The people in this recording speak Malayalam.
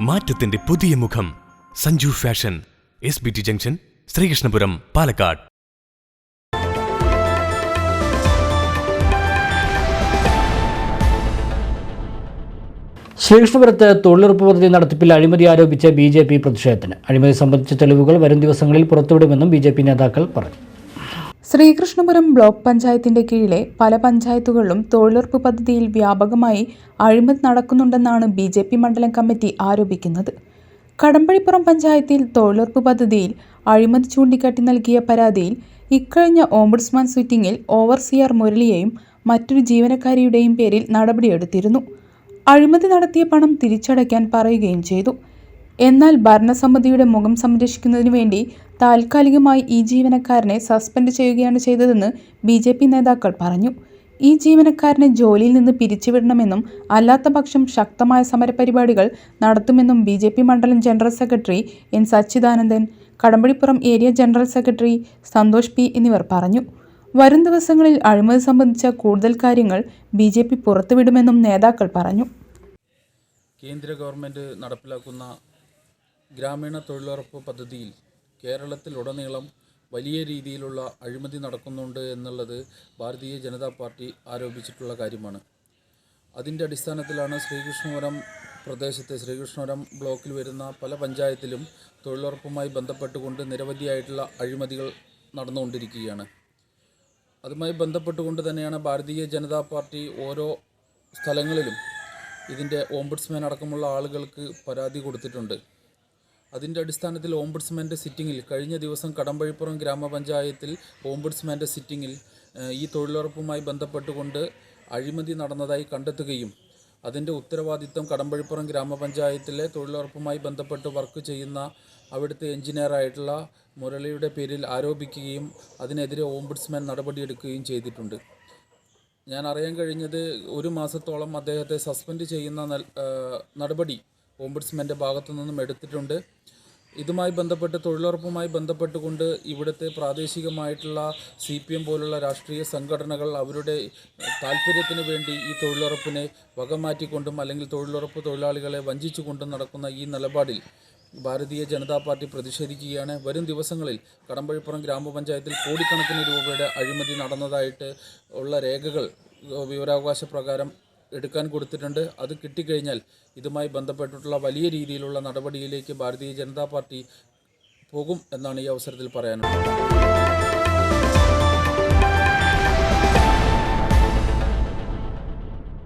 മാറ്റത്തിന്റെ പുതിയ മുഖം. Sanju fashion. S B T junction Sreekrishnapuram Palakkad. ശ്രീകൃഷ്ണപുരത്ത് തൊഴിലുറപ്പ് പദ്ധതി നടത്തിപ്പിൽ അഴിമതി ആരോപിച്ച ബി ജെ പി പ്രതിഷേധത്തിന്. അഴിമതി സംബന്ധിച്ച തെളിവുകൾ വരും ദിവസങ്ങളിൽ പുറത്തുവിടുമെന്നും ബി ജെ പി നേതാക്കൾ പറഞ്ഞു. ശ്രീകൃഷ്ണപുരം ബ്ലോക്ക് പഞ്ചായത്തിന്റെ കീഴിലെ പല പഞ്ചായത്തുകളിലും തൊഴിലുറപ്പ് പദ്ധതിയിൽ വ്യാപകമായി അഴിമതി നടക്കുന്നുണ്ടെന്നാണ് ബി ജെ പി മണ്ഡലം കമ്മിറ്റി ആരോപിക്കുന്നത്. കടമ്പഴിപ്പുറം പഞ്ചായത്തിൽ തൊഴിലുറപ്പ് പദ്ധതിയിൽ അഴിമതി ചൂണ്ടിക്കാട്ടി നൽകിയ പരാതിയിൽ ഇക്കഴിഞ്ഞ ഓംബുഡ്സ്മാൻ സിറ്റിംഗിൽ ഓവർസിയർ മുരളിയെയും മറ്റൊരു ജീവനക്കാരിയുടെയും പേരിൽ നടപടിയെടുത്തിരുന്നു. അഴിമതി നടത്തിയ പണം തിരിച്ചടയ്ക്കാൻ പറയുകയും ചെയ്തു. എന്നാൽ ഭരണസമിതിയുടെ മുഖം സംരക്ഷിക്കുന്നതിനു വേണ്ടി താൽക്കാലികമായി ഈ ജീവനക്കാരനെ സസ്പെൻഡ് ചെയ്യുകയാണ് ചെയ്തതെന്ന് ബി ജെ പി നേതാക്കൾ പറഞ്ഞു. ഈ ജീവനക്കാരനെ ജോലിയിൽ നിന്ന് പിരിച്ചുവിടണമെന്നും അല്ലാത്ത പക്ഷം ശക്തമായ സമരപരിപാടികൾ നടത്തുമെന്നും ബി ജെ പി മണ്ഡലം general secretary N Sachidanandan Kadambazhipuram area general secretary Santhosh P എന്നിവർ പറഞ്ഞു. വരും ദിവസങ്ങളിൽ അഴിമതി സംബന്ധിച്ച കൂടുതൽ കാര്യങ്ങൾ ബി ജെ പി പുറത്തുവിടുമെന്നും നേതാക്കൾ പറഞ്ഞു. കേന്ദ്ര ഗവൺമെന്റ് നടപ്പിലാക്കുന്ന ഗ്രാമീണ തൊഴിലുറപ്പ് പദ്ധതിയിൽ കേരളത്തിലുടനീളം വലിയ രീതിയിലുള്ള അഴിമതി നടക്കുന്നുണ്ട് എന്നുള്ളത് ഭാരതീയ ജനതാ പാർട്ടി ആരോപിച്ചിട്ടുള്ള കാര്യമാണ്. അതിന്റെ അടിസ്ഥാനത്തിലാണ് ശ്രീകൃഷ്ണപുരം പ്രദേശത്തെ ശ്രീകൃഷ്ണപുരം ബ്ലോക്കിൽ വരുന്ന പല പഞ്ചായത്തിലും തൊഴിലുറപ്പുമായി ബന്ധപ്പെട്ടുകൊണ്ട് നിരവധിയായിട്ടുള്ള അഴിമതികൾ നടന്നുകൊണ്ടിരിക്കുകയാണ്. അതുമായി ബന്ധപ്പെട്ടുകൊണ്ട് തന്നെയാണ് ഭാരതീയ ജനതാ പാർട്ടി ഓരോ സ്ഥലങ്ങളിലും ഇതിന്റെ ഓംബുഡ്സ്മാൻ അടക്കമുള്ള ആളുകൾക്ക് പരാതി കൊടുത്തിട്ടുണ്ട്. അതിന്റെ അടിസ്ഥാനത്തിൽ ഓംബുഡ്സ്മാന്റെ സിറ്റിംഗിൽ കഴിഞ്ഞ ദിവസം കടമ്പഴിപ്പുറം ഗ്രാമപഞ്ചായത്തിൽ ഓംബുഡ്സ്മാന്റെ സിറ്റിംഗിൽ ഈ തൊഴിലുറപ്പുമായി ബന്ധപ്പെട്ടുകൊണ്ട് അഴിമതി നടന്നതായി കണ്ടെത്തുകയും അതിന്റെ ഉത്തരവാദിത്തം കടമ്പഴിപ്പുറം ഗ്രാമപഞ്ചായത്തിലെ തൊഴിലുറപ്പുമായി ബന്ധപ്പെട്ട് വർക്ക് ചെയ്യുന്ന അവിടുത്തെ എഞ്ചിനീയറായിട്ടുള്ള മുരളിയുടെ പേരിൽ ആരോപിക്കുകയും അതിനെതിരെ ഓംബുഡ്സ്മാൻ നടപടിയെടുക്കുകയും ചെയ്തിട്ടുണ്ട്. ഞാൻ അറിയാൻ കഴിഞ്ഞത് ഒരു മാസത്തോളം അദ്ദേഹത്തെ സസ്പെൻഡ് ചെയ്യുന്ന നടപടി ഓംബുഡ്സ്മാന്റെ ഭാഗത്തു നിന്നും എടുത്തിട്ടുണ്ട്. ഇതുമായി ബന്ധപ്പെട്ട് തൊഴിലുറപ്പുമായി ബന്ധപ്പെട്ടുകൊണ്ട് ഇവിടുത്തെ പ്രാദേശികമായിട്ടുള്ള സി പി എം പോലുള്ള രാഷ്ട്രീയ സംഘടനകൾ അവരുടെ താല്പര്യത്തിന് വേണ്ടി ഈ തൊഴിലുറപ്പിനെ വകമാറ്റിക്കൊണ്ടും അല്ലെങ്കിൽ തൊഴിലുറപ്പ് തൊഴിലാളികളെ വഞ്ചിച്ചുകൊണ്ടും നടക്കുന്ന ഈ നിലപാടിൽ ഭാരതീയ ജനതാ പാർട്ടി പ്രതിഷേധിക്കുകയാണ്. വരും ദിവസങ്ങളിൽ കടമ്പഴിപ്പുറം ഗ്രാമപഞ്ചായത്തിൽ കോടിക്കണക്കിന് രൂപയുടെ അഴിമതി നടന്നതായിട്ട് ഉള്ള രേഖകൾ വിവരാവകാശ പ്രകാരം എടുക്കാൻ കൊടുത്തിട്ടുണ്ട്. അത് കിട്ടിക്കഴിഞ്ഞാൽ ഇതുമായി ബന്ധപ്പെട്ടിട്ടുള്ള വലിയ രീതിയിലുള്ള നടപടിയിലേക്ക് ഭാരതീയ ജനതാ പാർട്ടി പോകും എന്നാണ് ഈ അവസരത്തിൽ പറയാനുള്ളത്.